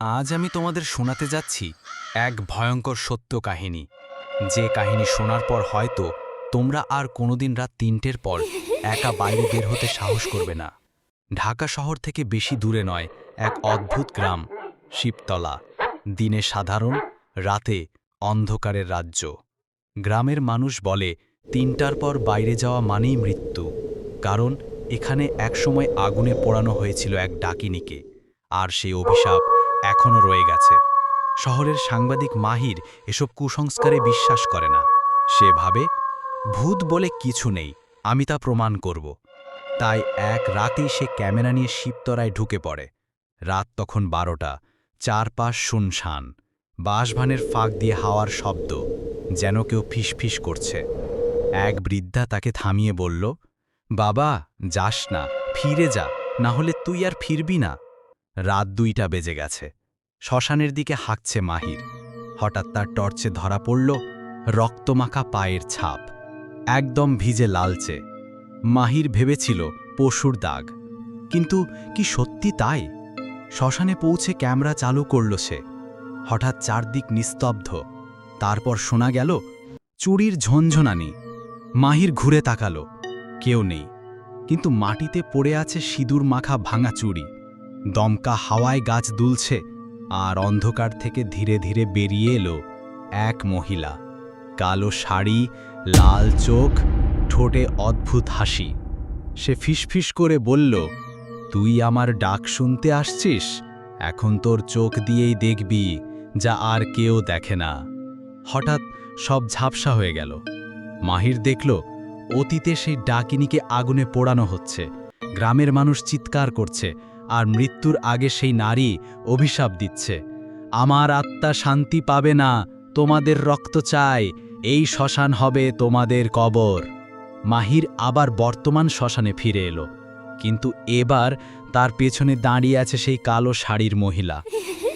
আজ আমি তোমাদের শোনাতে যাচ্ছি এক ভয়ঙ্কর সত্য কাহিনী। যে কাহিনী শোনার পর হয়তো তোমরা আর কোনোদিন রাত তিনটের পর একা বাইরে বের হতে সাহস করবে না। ঢাকা শহর থেকে বেশি দূরে নয়, এক অদ্ভুত গ্রাম, শিবতলা। দিনে সাধারণ, রাতে অন্ধকারের রাজ্য। গ্রামের মানুষ বলে, তিনটার পর বাইরে যাওয়া মানেই মৃত্যু। কারণ এখানে একসময় আগুনে পোড়ানো হয়েছিল এক ডাকিনীকে। আর সেই অভিশাপ এখনও রয়ে গেছে। শহরের সাংবাদিক মাহির এসব কুসংস্কারে বিশ্বাস করে না। সে ভাবে, ভূত বলে কিছু নেই, আমি তা প্রমাণ করব। তাই এক রাতেই সে ক্যামেরা নিয়ে শিবতরায় ঢুকে পড়ে। রাত তখন বারোটা, চারপাশ শুনশান, বাঁশভানের ফাঁক দিয়ে হাওয়ার শব্দ, যেন কেউ ফিসফিস করছে। এক বৃদ্ধা তাকে থামিয়ে বলল, বাবা, যাস না, ফিরে যা, না হলে তুই আর ফিরবি না। রাত দুইটা বেজে গেছে। শ্মশানের দিকে হাঁকছে মাহির। হঠাৎ তার টর্চে ধরা পড়ল রক্তমাখা পায়ের ছাপ। একদম ভিজে লালচে। মাহির ভেবেছিল পশুর দাগ। কিন্তু কি সত্যি তাই? শ্মশানে পৌঁছে ক্যামেরা চালু করল সে। হঠাৎ চারদিক নিস্তব্ধ। তারপর শোনা গেল চুরির ঝনঝনানি। মাহির ঘুরে তাকালো। কেউ নেই। কিন্তু মাটিতে পড়ে আছে সিঁদুর মাখা ভাঙা চুড়ি দমকা হাওয়ায় গাছ দুলছে আর অন্ধকার থেকে ধীরে ধীরে বেরিয়ে এলো এক মহিলা। কালো শাড়ি, লাল চোখ, ঠোঁটে অদ্ভুত হাসি। সে ফিসফিস করে বলল, তুই আমার ডাক শুনতে আসছিস? এখন তোর চোখ দিয়েই দেখবি যা আর কেউ দেখে না। হঠাৎ সব ঝাপসা হয়ে গেল। মাহির দেখল, অতীতে সেই ডাকিনীকে আগুনে পোড়ানো হচ্ছে। গ্রামের মানুষ চিৎকার করছে আর মৃত্যুর আগে সেই নারী অভিশাপ দিচ্ছে। আমার আত্মা শান্তি পাবে না, তোমাদের রক্ত চাই, এই শ্মশান হবে তোমাদের কবর। মাহির আবার বর্তমান শ্মশানে ফিরে এলো, কিন্তু এবার তার পেছনে দাঁড়িয়ে আছে সেই কালো শাড়ির মহিলা।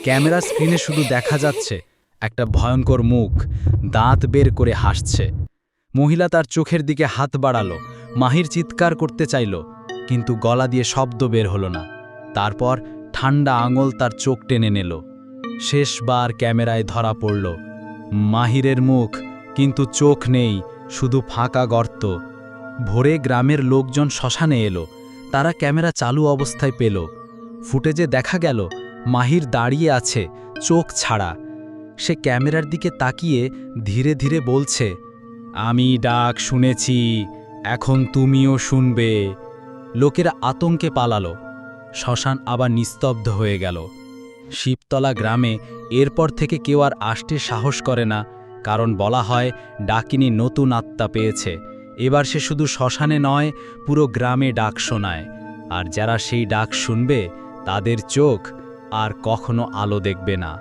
ক্যামেরা স্ক্রিনে শুধু দেখা যাচ্ছে একটা ভয়ঙ্কর মুখ, দাঁত বের করে হাসছে। মহিলা তার চোখের দিকে হাত বাড়ালো, মাহির চিৎকার করতে চাইল, কিন্তু গলা দিয়ে শব্দ বের হলো না। তারপর ঠান্ডা আঙুল তার চোখ টেনে নিল। শেষবার ক্যামেরায় ধরা পড়ল। মাহিরের মুখ, কিন্তু চোখ নেই, শুধু ফাঁকা গর্ত। ভোরে গ্রামের লোকজন শ্মশানে এলো। তারা ক্যামেরা চালু অবস্থায় পেল। ফুটেজে দেখা গেল, মাহির দাঁড়িয়ে আছে, চোখ ছাড়া। সে ক্যামেরার দিকে তাকিয়ে ধীরে ধীরে বলছে, আমি ডাক শুনেছি, এখন তুমিও শুনবে। লোকেরা আতঙ্কে পালালো। শ্মশান আবার নিস্তব্ধ হয়ে গেল। শিবতলা গ্রামে এরপর থেকে কেউ আর আসতে সাহস করে না, কারণ বলা হয় ডাকিনী নতুন আত্মা পেয়েছে। এবার সে শুধু শ্মশানে নয়, পুরো গ্রামে ডাক শোনায়। আর যারা সেই ডাক শুনবে, তাদের চোখ আর কখনো আলো দেখবে না।